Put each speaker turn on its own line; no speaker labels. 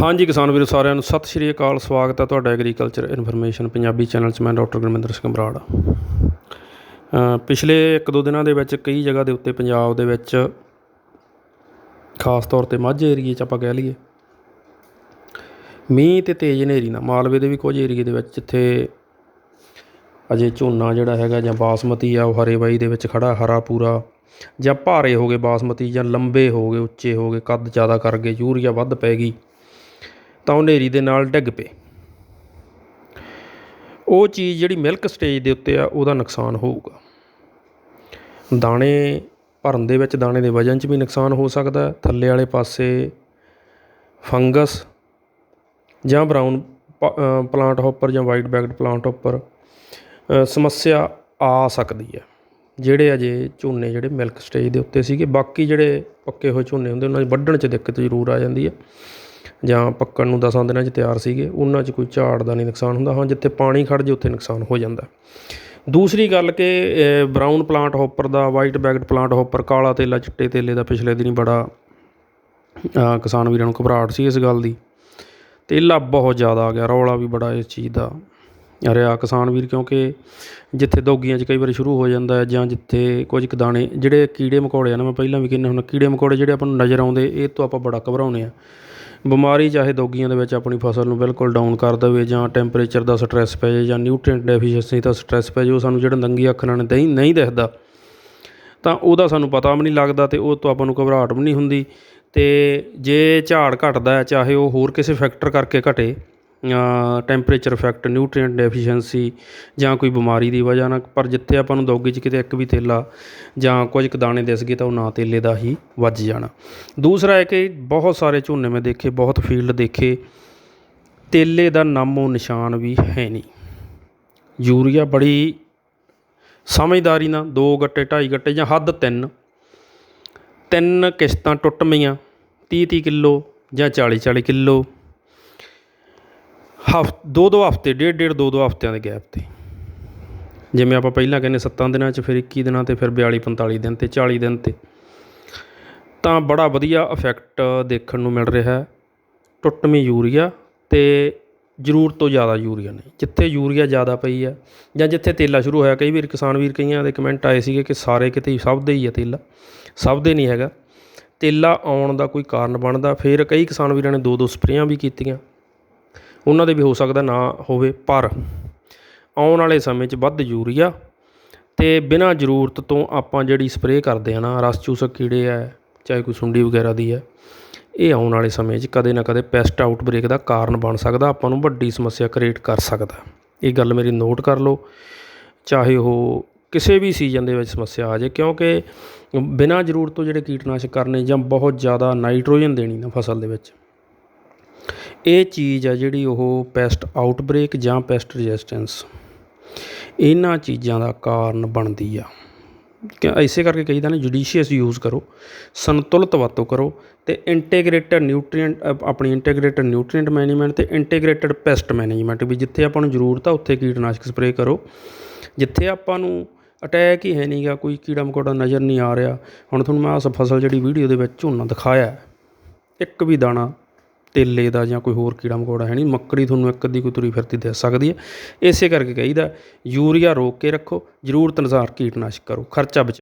ਹਾਂਜੀ ਕਿਸਾਨ ਵੀਰੋ ਸਾਰਿਆਂ ਨੂੰ ਸਤਿ ਸ਼੍ਰੀ ਅਕਾਲ, ਸਵਾਗਤ ਹੈ ਤੁਹਾਡਾ ਐਗਰੀਕਲਚਰ ਇਨਫੋਰਮੇਸ਼ਨ ਪੰਜਾਬੀ ਚੈਨਲ 'ਚ ਮੈਂ ਡਾਕਟਰ ਗੁਰਮਿੰਦਰ ਸਿੰਘ ਬਰਾੜ। ਪਿਛਲੇ ਇੱਕ ਦੋ ਦਿਨਾਂ ਦੇ ਵਿੱਚ ਕਈ ਜਗ੍ਹਾ ਦੇ ਉੱਤੇ ਪੰਜਾਬ ਦੇ ਵਿੱਚ ਖਾਸ ਤੌਰ ਤੇ ਮਾਝੇ ਏਰੀਏ 'ਚ ਆਪਾਂ ਕਹਿ ਲਈਏ, ਮੀਂਹ ਤੇ ਤੇਜ਼ ਹਨੇਰੀ ਨਾਲ ਮਾਲਵੇ ਦੇ ਵੀ ਕੁਝ ਏਰੀਏ ਦੇ ਵਿੱਚ ਜਿੱਥੇ ਅਜੇ ਝੋਨਾ ਜਿਹੜਾ ਹੈਗਾ ਜਾਂ ਬਾਸਮਤੀ ਆ ਉਹ ਹਰੇ ਬਾਈ ਦੇ ਵਿੱਚ ਖੜਾ, ਹਰਾ ਪੂਰਾ ਜਾਂ ਭਾਰੇ ਹੋ ਗਏ ਬਾਸਮਤੀ ਜਾਂ ਲੰਬੇ ਹੋ ਗਏ, ਉੱਚੇ ਹੋ ਗਏ, ਕੱਦ ਜ਼ਿਆਦਾ ਕਰ ਗਏ, ਯੂਰੀਆ ਵੱਧ ਪੈ ਗਈ। ਤਾਂ ਉਹ ਹਨੇਰੀ ਦੇ ਨਾਲ ਡਿੱਗ ਪਏ। ਉਹ ਚੀਜ਼ ਜਿਹੜੀ ਮਿਲਕ ਸਟੇਜ ਦੇ ਉੱਤੇ ਆ, ਉਹਦਾ ਨੁਕਸਾਨ ਹੋਊਗਾ। ਦਾਣੇ ਭਰਨ ਦੇ ਵਿੱਚ, ਦਾਣੇ ਦੇ ਵਜਨ 'ਚ ਵੀ ਨੁਕਸਾਨ ਹੋ ਸਕਦਾ ਥੱਲੇ ਵਾਲੇ ਪਾਸੇ ਫੰਗਸ ਜਾਂ ਬਰਾਊਨ ਪਲਾਂਟ ਹੌਪਰ ਜਾਂ ਵਾਈਟ ਬੈਕਡ ਪਲਾਂਟ ਹੌਪਰ ਸਮੱਸਿਆ ਆ ਸਕਦੀ ਹੈ। ਜਿਹੜੇ ਅਜੇ ਝੋਨੇ ਜਿਹੜੇ ਮਿਲਕ ਸਟੇਜ ਦੇ ਉੱਤੇ ਸੀਗੇ, ਬਾਕੀ ਜਿਹੜੇ ਪੱਕੇ ਹੋਏ ਝੋਨੇ ਹੁੰਦੇ, ਉਹਨਾਂ 'ਚ ਵੱਢਣ 'ਚ ਦਿੱਕਤ ਜ਼ਰੂਰ ਆ ਜਾਂਦੀ ਹੈ। ਜਾਂ ਪੱਕਣ ਨੂੰ ਦਸਾਂ ਦਿਨਾਂ 'ਚ ਤਿਆਰ ਸੀਗੇ, ਉਹਨਾਂ 'ਚ ਕੋਈ ਝਾੜ ਦਾ ਨਹੀਂ ਨੁਕਸਾਨ ਹੁੰਦਾ। ਹਾਂ, ਜਿੱਥੇ ਪਾਣੀ ਖੜ੍ਹ ਜੇ ਉੱਥੇ ਨੁਕਸਾਨ ਹੋ ਜਾਂਦਾ। ਦੂਸਰੀ ਗੱਲ ਕਿ ਬਰਾਊਨ ਪਲਾਂਟ ਹੋਪਰ ਦਾ ਵਾਈਟ ਬੈਗਡ ਪਲਾਂਟ ਹੋਪਰ ਕਾਲਾ ਤੇਲਾ, ਚਿੱਟੇ ਤੇਲੇ ਦਾ ਪਿਛਲੇ ਦਿਨੀ ਬੜਾ ਕਿਸਾਨ ਵੀਰਾਂ ਨੂੰ ਘਬਰਾਹਟ ਸੀ ਇਸ ਗੱਲ ਦੀ। ਤੇਲਾ ਬਹੁਤ ਜ਼ਿਆਦਾ ਆ ਗਿਆ, ਰੌਲਾ ਵੀ ਬੜਾ ਇਸ ਚੀਜ਼ ਦਾ ਰਿਹਾ ਕਿਸਾਨ ਵੀਰ, ਕਿਉਂਕਿ ਜਿੱਥੇ ਦੋਗੀਆਂ 'ਚ ਕਈ ਵਾਰੀ ਸ਼ੁਰੂ ਹੋ ਜਾਂਦਾ ਜਾਂ ਜਿੱਥੇ ਕੁਝ ਕੁ ਦਾਣੇ, ਜਿਹੜੇ ਕੀੜੇ ਮਕੌੜੇ ਆ ਨਾ, ਮੈਂ ਪਹਿਲਾਂ ਵੀ ਕਹਿੰਦਾ ਹੁਣ ਕੀੜੇ ਮਕੌੜੇ ਜਿਹੜੇ ਆਪਾਂ ਨੂੰ ਨਜ਼ਰ ਆਉਂਦੇ, ਇਹ ਤੋਂ ਆਪਾਂ ਬੜਾ ਘਬਰਾਉਂਦੇ ਆ ਬਿਮਾਰੀ ਚਾਹੇ ਦੋਗੀਆਂ ਦੇ ਵਿੱਚ ਆਪਣੀ ਫਸਲ ਨੂੰ ਬਿਲਕੁਲ ਡਾਊਨ ਕਰ ਦੇਵੇ ਜਾਂ ਟੈਂਪਰੇਚਰ ਦਾ ਸਟ੍ਰੈਸ ਪੈ ਜਾਵੇ ਜਾਂ ਨਿਊਟ੍ਰੀਐਂਟ ਡੈਫੀਸ਼ੀਐਂਸੀ ਦਾ ਸਟ੍ਰੈਸ ਪੈ ਜਾਵੇ, ਉਹ ਸਾਨੂੰ ਜਿਹੜਾ ਨੰਗੀ ਅੱਖ ਨਾਲ ਨਹੀਂ ਨਹੀਂ ਦਿਖਦਾ। ਤਾਂ ਉਹਦਾ ਸਾਨੂੰ ਪਤਾ ਵੀ ਨਹੀਂ ਲੱਗਦਾ ਅਤੇ ਉਹ ਤੋਂ ਆਪਾਂ ਨੂੰ ਘਬਰਾਹਟ ਵੀ ਨਹੀਂ ਹੁੰਦੀ। ਅਤੇ ਜੇ ਝਾੜ ਘਟਦਾ ਚਾਹੇ ਉਹ ਹੋਰ ਕਿਸੇ ਫੈਕਟਰ ਕਰਕੇ ਘਟੇ ਟੈਂਪਰੇਚਰ ਇਫੈਕਟ ਨਿਊਟ੍ਰੀਐਂਟ ਡੈਫੀਸ਼ੈਂਸੀ ਜਾਂ ਕੋਈ ਬਿਮਾਰੀ ਦੀ ਵਜ੍ਹਾ ਨਾਲ, ਪਰ ਜਿੱਥੇ ਆਪਾਂ ਨੂੰ ਦੋਗੀ 'ਚ ਕਿਤੇ ਇੱਕ ਵੀ ਤੇਲਾ ਜਾਂ ਕੁਝ ਕੁ ਦਾਣੇ ਦਿਸ ਗਏ ਤਾਂ ਉਹ ਨਾ ਤੇਲੇ ਦਾ ਹੀ ਵੱਜ ਜਾਣਾ। ਦੂਸਰਾ ਹੈ ਕਿ ਬਹੁਤ ਸਾਰੇ ਝੋਨੇ ਮੈਂ ਦੇਖੇ, ਬਹੁਤ ਫੀਲਡ ਦੇਖੇ ਤੇਲੇ ਦਾ ਨਾਮੋ ਨਿਸ਼ਾਨ ਵੀ ਹੈ ਨਹੀਂ। ਯੂਰੀਆ ਬੜੀ ਸਮਝਦਾਰੀ ਨਾਲ ਦੋ ਗੱਟੇ, ਢਾਈ ਗੱਟੇ ਜਾਂ ਹੱਦ ਤਿੰਨ ਤਿੰਨ ਕਿਸ਼ਤਾਂ ਟੁੱਟਵੀਆਂ 30 30 ਕਿਲੋ ਜਾਂ 40 40 ਕਿਲੋ ਹਫ, ਦੋ ਦੋ ਹਫ਼ਤੇ ਡੇਢ ਡੇਢ ਦੋ ਦੋ ਹਫਤਿਆਂ ਦੇ ਗੈਪ ਤੇ। ਜਿਵੇਂ ਆਪਾਂ ਪਹਿਲਾਂ ਕਹਿੰਦੇ ਸੱਤਾਂ ਦਿਨਾਂ 'ਚ, ਫਿਰ 21 ਦਿਨਾਂ ਤੇ, ਫਿਰ 42 45 ਦਿਨ ਤੇ 40 ਦਿਨ ਤੇ। ਤਾਂ ਬੜਾ ਵਧੀਆ ਇਫੈਕਟ ਦੇਖਣ ਨੂੰ ਮਿਲ ਰਿਹਾ। ਹੈ ਟੁੱਟਵੀਂ ਯੂਰੀਆ ਅਤੇ ਜ਼ਰੂਰਤ ਤੋਂ ਜ਼ਿਆਦਾ ਯੂਰੀਆ ਨਹੀਂ ਜਿੱਥੇ ਯੂਰੀਆ ਜ਼ਿਆਦਾ ਪਈ ਆ, ਜਾਂ ਜਿੱਥੇ ਤੇਲਾ ਸ਼ੁਰੂ ਹੋਇਆ, ਕਈ ਵਾਰ ਕਿਸਾਨ ਵੀਰ ਕਈਆਂ ਦੇ ਕਮੈਂਟ ਆਏ ਸੀਗੇ ਕਿ ਸਾਰੇ ਕਿਤੇ ਸਭ ਦੇ ਹੀ ਆ ਤੇਲਾ। ਸਭ ਦੇ ਨਹੀਂ ਹੈਗਾ। ਤੇਲਾ ਆਉਣ ਦਾ ਕੋਈ ਕਾਰਨ ਬਣਦਾ। ਫਿਰ ਕਈ ਕਿਸਾਨ ਵੀਰਾਂ ਨੇ ਦੋ ਦੋ ਸਪਰੇਆਂ ਵੀ ਕੀਤੀਆਂ। ਉਹਨਾਂ ਦੇ ਵੀ ਹੋ ਸਕਦਾ ਨਾ ਹੋਵੇ, ਪਰ ਆਉਣ ਵਾਲੇ ਸਮੇਂ 'ਚ ਵੱਧ ਯੂਰੀਆ ਅਤੇ ਬਿਨਾਂ ਜ਼ਰੂਰਤ ਤੋਂ ਆਪਾਂ ਜਿਹੜੀ ਸਪਰੇਅ ਕਰਦੇ ਆ ਨਾ, ਰਸ ਚੂਸਕ ਕੀੜੇ ਹੈ, ਚਾਹੇ ਕੋਈ ਸੁੰਡੀ ਵਗੈਰਾ ਦੀ ਹੈ, ਇਹ ਆਉਣ ਵਾਲੇ ਸਮੇਂ 'ਚ ਕਦੇ ਨਾ ਕਦੇ ਪੈਸਟ ਆਊਟਬ੍ਰੇਕ ਦਾ ਕਾਰਨ ਬਣ ਸਕਦਾ, ਆਪਾਂ ਨੂੰ ਵੱਡੀ ਸਮੱਸਿਆ ਕ੍ਰੀਏਟ ਕਰ ਸਕਦਾ। ਇਹ ਗੱਲ ਮੇਰੀ ਨੋਟ ਕਰ ਲਓ, ਚਾਹੇ ਉਹ ਕਿਸੇ ਵੀ ਸੀਜ਼ਨ ਦੇ ਵਿੱਚ ਸਮੱਸਿਆ ਆ ਜਾਏ, ਕਿਉਂਕਿ ਬਿਨਾਂ ਜ਼ਰੂਰਤ ਤੋਂ ਜਿਹੜੇ ਕੀਟਨਾਸ਼ਕ ਕਰਨੇ ਜਾਂ ਬਹੁਤ ਜ਼ਿਆਦਾ ਨਾਈਟ੍ਰੋਜਨ ਦੇਣੀ ਨਾ ਫਸਲ ਦੇ ਵਿੱਚ ਇਹ ਚੀਜ਼ ਆ ਜਿਹੜੀ ਉਹ ਪੈਸਟ ਆਊਟਬ੍ਰੇਕ ਜਾਂ ਪੈਸਟ ਰੈਜ਼ਿਸਟੈਂਸ ਇਹਨਾਂ ਚੀਜ਼ਾਂ ਦਾ ਕਾਰਨ ਬਣਦੀ ਆ। ਕਿ ਇਸੇ ਕਰਕੇ ਕਹੀਦਾ ਨਾ ਜੁਡੀਸ਼ੀਅਸ ਯੂਜ਼ ਕਰੋ, ਸੰਤੁਲਿਤ ਵਰਤੋਂ ਕਰੋ ਤੇ ਇੰਟੀਗ੍ਰੇਟਡ ਨਿਊਟ੍ਰੀਐਂਟ ਆਪਣੀ ਇੰਟੀਗ੍ਰੇਟਡ ਨਿਊਟ੍ਰੀਐਂਟ ਮੈਨੇਜਮੈਂਟ ਤੇ ਇੰਟੀਗ੍ਰੇਟਡ ਪੈਸਟ ਮੈਨੇਜਮੈਂਟ ਵੀ ਜਿੱਥੇ ਆਪਾਂ ਨੂੰ ਜ਼ਰੂਰਤ ਆ, ਉੱਥੇ ਕੀਟਨਾਸ਼ਕ ਸਪਰੇਅ ਕਰੋ। ਜਿੱਥੇ ਆਪਾਂ ਨੂੰ ਅਟੈਕ ਹੀ ਹੈ ਨਹੀਂਗਾ ਕੋਈ ਕੀੜਾ ਮਕੌੜਾ ਨਜ਼ਰ ਨਹੀਂ ਆ ਰਿਹਾ। ਹੁਣ ਤੁਹਾਨੂੰ ਮੈਂ ਆਹ ਫਸਲ ਜਿਹੜੀ ਵੀਡੀਓ ਦੇ ਵਿੱਚ ਝੋਨਾ ਦਿਖਾਇਆ, ਇੱਕ ਵੀ ਦਾਣਾ ਤੇਲੇ ਦਾ ਜਾਂ ਕੋਈ ਹੋਰ ਕੀੜਾ ਮਕੌੜਾ ਹੈ ਨਹੀਂ, ਮੱਕੜੀ ਤੁਹਾਨੂੰ ਇੱਕ ਅੱਧੀ ਕੋਈ ਤੁਰੀ ਫਿਰਦੀ ਦਿਸ ਸਕਦੀ ਹੈ। ਇਸੇ ਕਰਕੇ ਕਹੀਦਾ, ਯੂਰੀਆ ਰੋਕ ਕੇ ਰੱਖੋ, ਜ਼ਰੂਰਤ ਅਨੁਸਾਰ ਕੀਟਨਾਸ਼ਕ ਕਰੋ, ਖਰਚਾ ਬਚਾਓ।